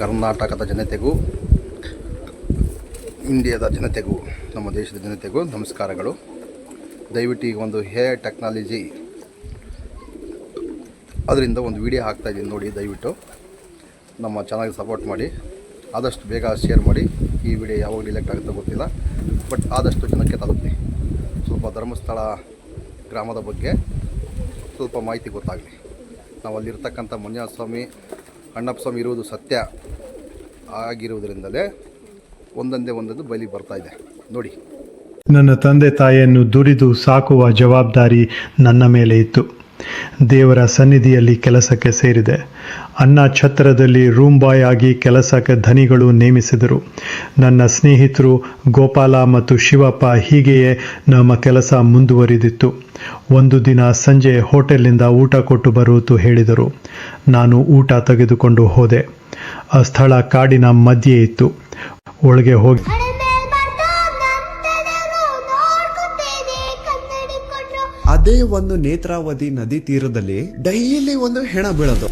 ಕರ್ನಾಟಕದ ಜನತೆಗೂ, ಇಂಡಿಯಾದ ಜನತೆಗೂ, ನಮ್ಮ ದೇಶದ ಜನತೆಗೂ ನಮಸ್ಕಾರಗಳು. ದಯವಿಟ್ಟು ಈಗ ಒಂದು ಹೇ ಟೆಕ್ನಾಲಜಿ ಅದರಿಂದ ಒಂದು ವಿಡಿಯೋ ಹಾಕ್ತಾ ಇದ್ದೀನಿ ನೋಡಿ, ದಯವಿಟ್ಟು. ನಮ್ಮ ಚಾನಲ್ಗೆ ಸಪೋರ್ಟ್ ಮಾಡಿ. ಆದಷ್ಟು ಬೇಗ ಶೇರ್ ಮಾಡಿ. ಈ ವಿಡಿಯೋ ಯಾವಾಗ ಡಿಲೆಕ್ಟ್ ಆಗುತ್ತೋ ಗೊತ್ತಿಲ್ಲ ಬಟ್ ಆದಷ್ಟು ಜನಕ್ಕೆ ತಲುಪಿ ಸ್ವಲ್ಪ ಧರ್ಮಸ್ಥಳ ಗ್ರಾಮದ ಬಗ್ಗೆ ಸ್ವಲ್ಪ ಮಾಹಿತಿ ಗೊತ್ತಾಗಲಿ. ನಾವು ಅಲ್ಲಿರ್ತಕ್ಕಂಥ ಮಂಜುನಾಥ ಸ್ವಾಮಿ ಅಣ್ಣಪ್ಪ ಸ್ವಾಮಿ ಇರುವುದು ಸತ್ಯ ಆಗಿರುವುದರಿಂದಲೇ ಒಂದೊಂದೇ ಒಂದೊಂದು ಬಲಿ ಬರ್ತಾ ಇದೆ. ನೋಡಿ. ನನ್ನ ತಂದೆ ತಾಯಿಯನ್ನು ದುಡಿದು ಸಾಕುವ ಜವಾಬ್ದಾರಿ ನನ್ನ ಮೇಲೆ ಇತ್ತು. ದೇವರ ಸನ್ನಿಧಿಯಲ್ಲಿ ಕೆಲಸಕ್ಕೆ ಸೇರಿದೆ. ಅನ್ನ ಛತ್ರದಲ್ಲಿ ರೂಮ್ ಬಾಯ್ ಆಗಿ ಕೆಲಸಕ್ಕೆ ಧನಿಗಳು ನೇಮಿಸಿದರು. ನನ್ನ ಸ್ನೇಹಿತರು ಗೋಪಾಲ ಮತ್ತು ಶಿವಪ್ಪ ಹೀಗೆಯೇ ನಮ್ಮ ಕೆಲಸ ಮುಂದುವರಿದಿತ್ತು. ಒಂದು ದಿನ ಸಂಜೆ ಹೋಟೆಲ್ನಿಂದ ಊಟ ಕೊಟ್ಟು ಬರುವುದು ಹೇಳಿದರು. ನಾನು ಊಟ ತೆಗೆದುಕೊಂಡು ಹೋದೆ. ಆ ಸ್ಥಳ ಕಾಡಿನ ಮಧ್ಯೆ ಇತ್ತು. ಒಳಗೆ ಹೋಗಿ ಅದೇ ಒಂದು ನೇತ್ರಾವತಿ ನದಿ ತೀರದಲ್ಲಿ ಡೈಲಿ ಒಂದು ಹೆಣ ಬೀಳೋದು.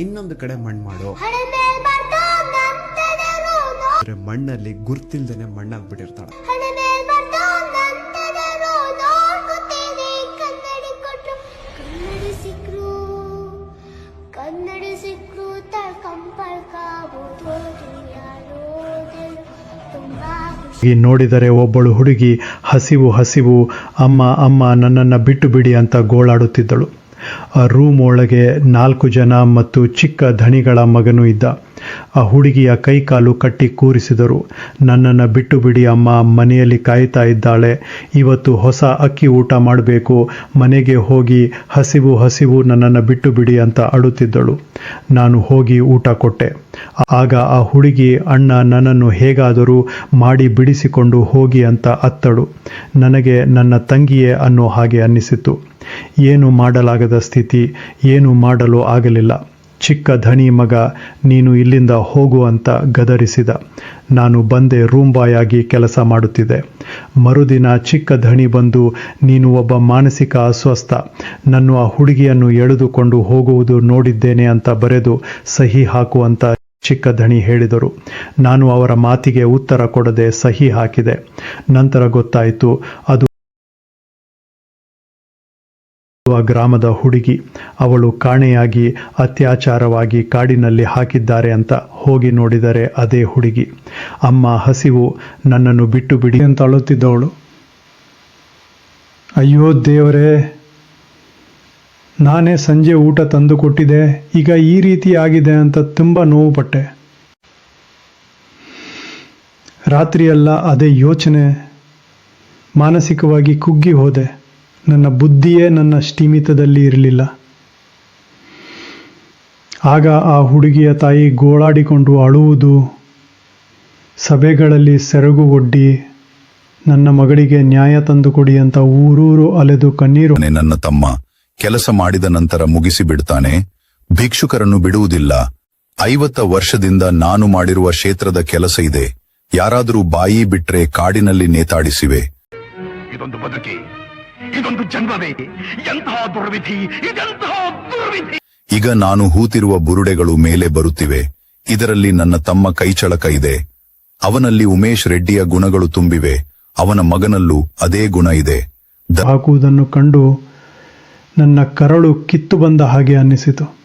ಇನ್ನೊಂದು ಕಡೆ ಮಣ್ಣು ಮಾಡು. ಮಣ್ಣಲ್ಲಿ ಗುರ್ತಿಲ್ದೇನೆ ಮಣ್ಣಾಗ್ಬಿಟ್ಟಿರ್ತಾಳೆ. ನೋಡಿದರೆ ಒಬ್ಬಳು ಹುಡುಗಿ, ಹಸಿವು ಹಸಿವು, ಅಮ್ಮ ಅಮ್ಮ, ನನ್ನನ್ನು ಬಿಟ್ಟು ಬಿಡಿ ಅಂತ ಗೋಳಾಡುತ್ತಿದ್ದಳು. ಆ ರೂಮ್ ಒಳಗೆ ನಾಲ್ಕು ಜನ ಮತ್ತು ಚಿಕ್ಕ ಧಣಿಗಳ ಮಗನೂ ಇದ್ದ. ಆ ಹುಡುಗಿಯ ಕೈಕಾಲು ಕಟ್ಟಿ ಕೂರಿಸಿದರು. ನನ್ನನ್ನು ಬಿಟ್ಟು ಬಿಡಿ ಅಮ್ಮ, ಮನೆಯಲ್ಲಿ ಕಾಯ್ತಾ ಇದ್ದಾಳೆ. ಇವತ್ತು ಹೊಸ ಅಕ್ಕಿ ಊಟ ಮಾಡಬೇಕು. ಮನೆಗೆ ಹೋಗಿ ಹಸಿವು ಹಸಿವು ನನ್ನನ್ನು ಬಿಟ್ಟು ಬಿಡಿ ಅಂತ ಅಳುತ್ತಿದ್ದಳು. ನಾನು ಹೋಗಿ ಊಟ ಕೊಟ್ಟೆ. ಆಗ ಆ ಹುಡುಗಿ, ಅಣ್ಣ, ನನ್ನನ್ನು ಹೇಗಾದರೂ ಮಾಡಿ ಬಿಡಿಸಿಕೊಂಡು ಹೋಗಿ ಅಂತ ಅತ್ತಳು. ನನಗೆ ನನ್ನ ತಂಗಿಯೇ ಅನ್ನೋ ಹಾಗೆ ಅನ್ನಿಸಿತು. ಏನು ಮಾಡಲಾಗದ ಸ್ಥಿತಿ? ಏನು ಮಾಡಲು ಆಗಲಿಲ್ಲ. ಚಿಕ್ಕ ಧನಿ ಮಗ, ನೀನು ಇಲ್ಲಿಂದ ಹೋಗು ಅಂತ ಗದರಿಸಿದ. ನಾನು ಬಂದೆ ರೂಂಬಾಯಾಗಿ ಕೆಲಸ ಮಾಡುತ್ತಿದೆ ಮರುದಿನ ಚಿಕ್ಕ ಧಣಿ ಬಂದು, ನೀನು ಒಬ್ಬ ಮಾನಸಿಕ ಅಸ್ವಸ್ಥ. ನನ್ನ ಆ ಹುಡುಗಿಯನ್ನು ಎಳೆದುಕೊಂಡು ಹೋಗುವುದು ನೋಡಿದ್ದೇನೆ ಅಂತ ಬರೆದು ಸಹಿ ಹಾಕುವಂತ ಚಿಕ್ಕ ಧಣಿ ಹೇಳಿದರು. ನಾನು ಅವರ ಮಾತಿಗೆ ಉತ್ತರ ಕೊಡದೆ ಸಹಿ ಹಾಕಿದೆ. ನಂತರ ಗೊತ್ತಾಯಿತು, ಅದು ಗ್ರಾಮದ ಹುಡುಗಿ. ಅವಳು ಕಾಣೆಯಾಗಿ ಅತ್ಯಾಚಾರವಾಗಿ ಕಾಡಿನಲ್ಲಿ ಹಾಕಿದ್ದಾರೆ ಅಂತ ಹೋಗಿ ನೋಡಿದರೆ ಅದೇ ಹುಡುಗಿ. ಅಮ್ಮ ಹಸಿವು ನನ್ನನ್ನು ಬಿಟ್ಟು ಬಿಡಿ ಅಂತ ಅಳುತ್ತಿದ್ದವಳು. ಅಯ್ಯೋ ದೇವರೇ, ನಾನೇ ಸಂಜೆ ಊಟ ತಂದು ಕೊಟ್ಟಿದೆ, ಈಗ ಈ ರೀತಿ ಆಗಿದೆ ಅಂತ ತುಂಬ ನೋವು ಪಟ್ಟೆ. ರಾತ್ರಿಯೆಲ್ಲ ಅದೇ ಯೋಚನೆ, ಮಾನಸಿಕವಾಗಿ ಕುಗ್ಗಿ ಹೋದೆ. ನನ್ನ ಬುದ್ಧಿಯೇ ನನ್ನ ಸ್ಥೀಮಿತದಲ್ಲಿ ಇರಲಿಲ್ಲ. ಆಗ ಆ ಹುಡುಗಿಯ ತಾಯಿ ಗೋಳಾಡಿಕೊಂಡು ಅಳುವುದು ಸಭೆಗಳಲ್ಲಿ ಸೆರಗು ಒಡ್ಡಿ ನನ್ನ ಮಗಳಿಗೆ ನ್ಯಾಯ ತಂದುಕೊಡಿ ಅಂತ ಊರೂರು ಅಲೆದು ಕಣ್ಣೀರು. ನನ್ನ ತಮ್ಮ ಕೆಲಸ ಮಾಡಿದ ನಂತರ ಮುಗಿಸಿ ಬಿಡ್ತಾನೆ ಭಿಕ್ಷುಕರನ್ನು ಬಿಡುವುದಿಲ್ಲ. ಐವತ್ತ ವರ್ಷದಿಂದ ನಾನು ಮಾಡಿರುವ ಕ್ಷೇತ್ರದ ಕೆಲಸ ಇದೆ ಯಾರಾದರೂ ಬಾಯಿ ಬಿಟ್ರೆ ಕಾಡಿನಲ್ಲಿ ನೇತಾಡಿಸಿವೆ. ಇದೊಂದು ಬದುಕಿ. ಇದೊಂದು ಜನ್ಮವೇ. ಎಂತಹ ದುರ್ವಿಧಿ ಇದೆಂತಹ ದುರ್ವಿಧಿ. ಈಗ ನಾನು ಹೂತಿರುವ ಬುರುಡೆಗಳು ಮೇಲೆ ಬರುತ್ತಿವೆ. ಇದರಲ್ಲಿ ನನ್ನ ತಮ್ಮ ಕೈಚಳಕ ಇದೆ. ಅವನಲ್ಲಿ ಉಮೇಶ್ ರೆಡ್ಡಿಯ ಗುಣಗಳು ತುಂಬಿವೆ. ಅವನ ಮಗನಲ್ಲೂ ಅದೇ ಗುಣ ಇದೆ. ಹಾಕುವುದನ್ನು ಕಂಡು ನನ್ನ ಕರಳು ಕಿತ್ತು ಬಂದ ಹಾಗೆ ಅನ್ನಿಸಿತು.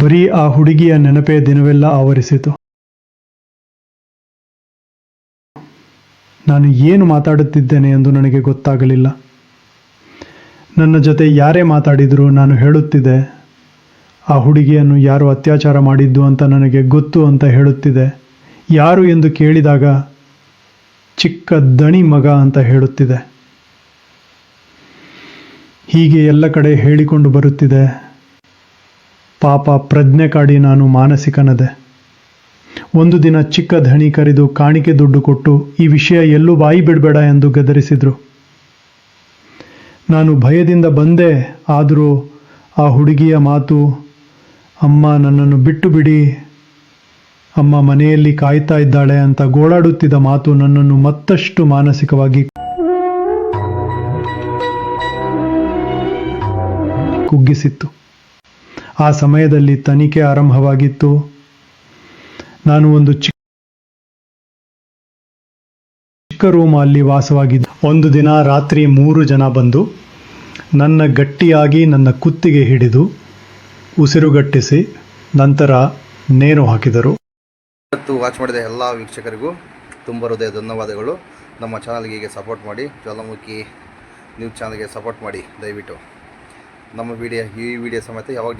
ಬರೀ ಆ ಹುಡುಗಿಯ ನೆನಪೇ ದಿನವೆಲ್ಲ ಆವರಿಸಿತು. ನಾನು ಏನು ಮಾತಾಡುತ್ತಿದ್ದೇನೆ ಎಂದು ನನಗೆ ಗೊತ್ತಾಗಲಿಲ್ಲ. ನನ್ನ ಜೊತೆ ಯಾರೇ ಮಾತಾಡಿದರೂ ನಾನು ಹೇಳುತ್ತಿದ್ದೆ, ಆ ಹುಡುಗಿಯನ್ನು ಯಾರು ಅತ್ಯಾಚಾರ ಮಾಡಿದ್ದು ಅಂತ ನನಗೆ ಗೊತ್ತು ಅಂತ ಹೇಳುತ್ತಿದೆ ಯಾರು ಎಂದು ಕೇಳಿದಾಗ ಚಿಕ್ಕ ದಣಿ ಮಗ ಅಂತ ಹೇಳುತ್ತಿದೆ ಹೀಗೆ ಎಲ್ಲ ಕಡೆ ಹೇಳಿಕೊಂಡು ಬರುತ್ತಿದೆ. ಪಾಪ ಪ್ರಜ್ಞೆ ಕಾಡಿ ನಾನು ಮಾನಸಿಕನದೆ. ಒಂದು ದಿನ ಚಿಕ್ಕ ಧಣಿ ಕರೆದು ಕಾಣಿಕೆ ದುಡ್ಡು ಕೊಟ್ಟು ಈ ವಿಷಯ ಎಲ್ಲೂ ಬಾಯಿ ಬಿಡಬೇಡ ಎಂದು ಗದರಿಸಿದ್ರು. ನಾನು ಭಯದಿಂದ ಬಂದೆ, ಆದರೂ ಆ ಹುಡುಗಿಯ ಮಾತು, ಅಮ್ಮ, ನನ್ನನ್ನು ಬಿಟ್ಟು ಬಿಡಿ. ಅಮ್ಮ ಮನೆಯಲ್ಲಿ ಕಾಯ್ತಾ ಇದ್ದಾಳೆ ಅಂತ ಗೋಳಾಡುತ್ತಿದ್ದ ಮಾತು ನನ್ನನ್ನು ಮತ್ತಷ್ಟು ಮಾನಸಿಕವಾಗಿ ಕುಗ್ಗಿಸಿತ್ತು. ಆ ಸಮಯದಲ್ಲಿ ತನಿಖೆ ಆರಂಭವಾಗಿತ್ತು. ನಾನು ಒಂದು ಚಿಕ್ಕ ರೂಮ್ ಅಲ್ಲಿ ವಾಸವಾಗಿದ್ದೆ. ಒಂದು ದಿನ ರಾತ್ರಿ ಮೂರು ಜನ ಬಂದು ನನ್ನ ಗಟ್ಟಿಯಾಗಿ ನನ್ನ ಕುತ್ತಿಗೆ ಹಿಡಿದು ಉಸಿರುಗಟ್ಟಿಸಿ ನಂತರ ನೇಣು ಹಾಕಿದರು. ಇವತ್ತು ವಾಚ್ ಮಾಡಿದ ಎಲ್ಲ ವೀಕ್ಷಕರಿಗೂ ತುಂಬ ಹೃದಯ ಧನ್ಯವಾದಗಳು. ನಮ್ಮ ಚಾನಲ್ಗೆ ಹೀಗೆ ಸಪೋರ್ಟ್ ಮಾಡಿ, ಜ್ವಾಲಾಮುಖಿ ನ್ಯೂಸ್ ಚಾನಲ್ಗೆ ಸಪೋರ್ಟ್ ಮಾಡಿ ದಯವಿಟ್ಟು. ನಮ್ಮ ವಿಡಿಯೋ ಈ ವಿಡಿಯೋ ಸಮೇತ ಯಾವಾಗ